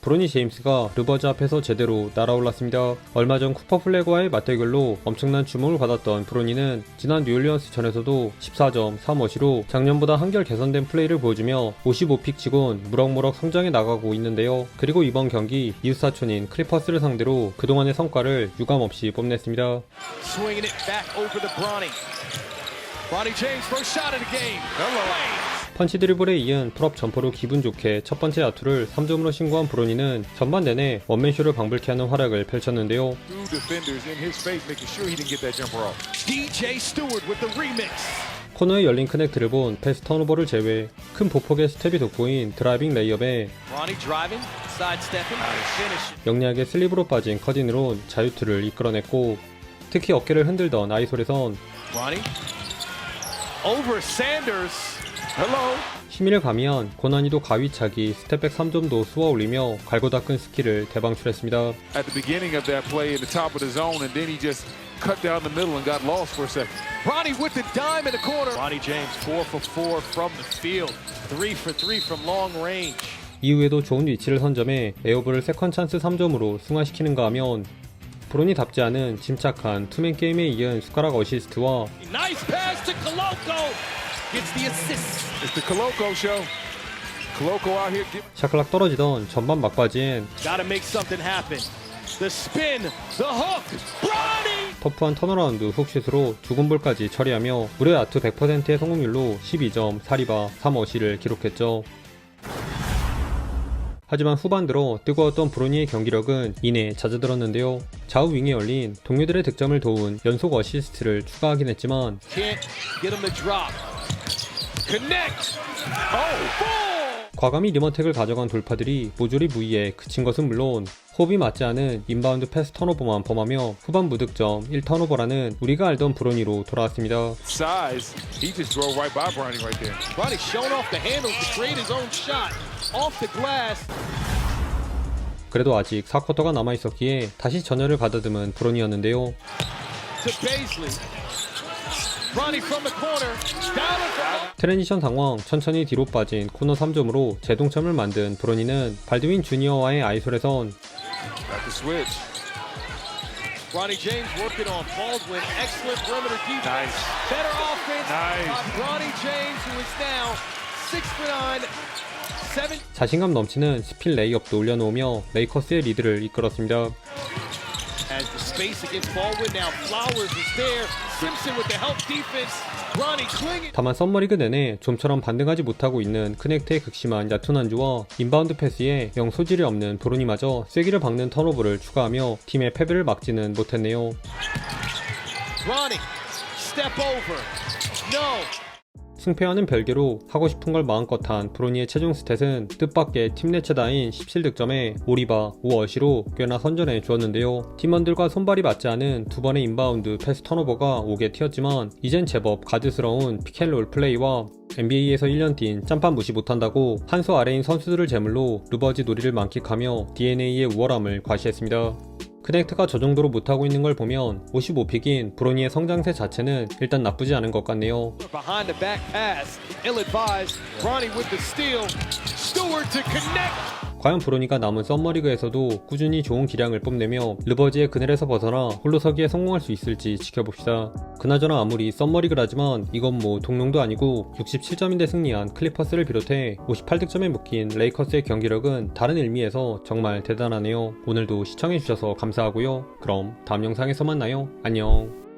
브로니 제임스가 르버즈 앞에서 제대로 날아올랐습니다. 얼마 전 쿠퍼 플래그와의 맞대결로 엄청난 주목을 받았던 브로니는 지난 뉴올리언스 전에서도 14점 3어시로 작년보다 한결 개선된 플레이를 보여주며 55픽 치곤 무럭무럭 성장해 나가고 있는데요. 그리고 이번 경기 이웃사촌인 클리퍼스를 상대로 그동안의 성과를 유감없이 뽐냈습니다. Swinging it back. 펀치 드리블에 이은 풀업 점퍼로 기분 좋게 첫 번째 야투를 3점으로 신고한 브로니는 전반 내내 원맨쇼를 방불케 하는 활약을 펼쳤는데요. 코너에 열린 커넥트를 본 패스 턴오버를 제외 큰 보폭의 스텝이 돋보인 드라이빙 레이업에. 영리하게 슬립으로 빠진 커딘으로 자유투를 이끌어냈고 특히 어깨를 흔들던 아이솔에선 Bronny over Sanders. Hello. 심의를 가미한 고난이도 가위차기 스텝백 3점도 쏘아 올리며 갈고 닦은 스킬을 대방출했습니다. At the beginning of that play, in the top of the zone, and then he just cut down the middle and got lost for a second. Bronny with the dime in the corner. Bronny James four for four from the field, three for three from long range. 이후에도 좋은 위치를 선점해 에어볼을 세컨 찬스 3점으로 승화시키는가 하면 브로니답지 않은 침착한 투맨 게임에 이은 숟가락 어시스트와 Nice pass to. Gets the assist. It's the Coloco show. Coloco out here giving. 샤클락 떨어지던 전반 막바지엔 Gotta make something happen. The spin, the hook. Bronny. 터프한 턴어라운드 훅슛으로 두근볼까지 처리하며 무려 야투 100%의 성공률로 12점, 4리바, 3어시를 기록했죠. 하지만 후반 들어 뜨거웠던 브로니의 경기력은 이내 잦아들었는데요. 좌우 윙에 열린 동료들의 득점을 도운 연속 어시스트를 추가하긴 했지만 Can't get him to drop. Oh. 과감히 리머텍을 가져간 돌파들이 모조리 무의에 그친 것은 물론 호흡이 맞지 않은 인바운드 패스 턴오버만 범하며 후반 무득점 1턴오버라는 우리가 알던 브로니로 돌아왔습니다. Size. He just drove right by Bronny right there. Bronny showing off the handles to create his own shot. Off the glass. 그래도 아직 4쿼터가 남아 있었기에 다시 전열을 가다듬은 브로니였는데요. to Baisley. 트랜지션 상황 천천히 뒤로 빠진 코너 3점으로 제동점을 만든 브로니는 발드윈 주니어와의 아이솔에선 Got the switch. Bronny James working on Baldwin. Excellent perimeter defense. Nice. Better offense Nice. by Bronny James, who is now six for nine, seven. 자신감 넘치는 스필 레이업도 올려놓으며 레이커스의 리드를 이끌었습니다. As the space against Baldwin now, Flowers is there. Simpson with the help defense. Clinging. 다만 썸머리그 내내 좀처럼 반등하지 못하고 있는 크넥트의 극심한 얕은 안주와 인바운드 패스에 영 소질이 없는 브로니마저 쐐기를 박는 턴오버를 추가하며 팀의 패배를 막지는 못했네요. Bronny, step over. No. 승패와는 별개로 하고 싶은 걸 마음껏 한 브로니의 최종 스탯은 뜻밖의 팀 내 최다인 17득점에 5리바, 5어시로 꽤나 선전해 주었는데요. 팀원들과 손발이 맞지 않은 두 번의 인바운드 패스 턴오버가 오게 튀었지만 이젠 제법 가드스러운 피켄롤 플레이와 NBA에서 1년 뛴 짬밥 무시 못한다고 한 수 아래인 선수들을 제물로 루버지 놀이를 만끽하며 DNA의 우월함을 과시했습니다. 크넥트가 저 정도로 못하고 있는 걸 보면 55픽인 브로니의 성장세 자체는 일단 나쁘지 않은 것 같네요. 과연 브로니가 남은 썸머리그에서도 꾸준히 좋은 기량을 뽐내며 르버지의 그늘에서 벗어나 홀로서기에 성공할 수 있을지 지켜봅시다. 그나저나 아무리 썸머리그라지만 이건 뭐 동룡도 아니고 67점인데 승리한 클리퍼스를 비롯해 58득점에 묶인 레이커스의 경기력은 다른 의미에서 정말 대단하네요. 오늘도 시청해주셔서 감사하고요. 그럼 다음 영상에서 만나요. 안녕.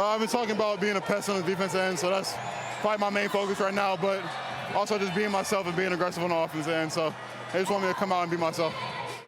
Uh, I've been talking about being a pest on the defense end, so that's probably my main focus right now. But also just being myself and being aggressive on the offense end. So they just want me to come out and be myself.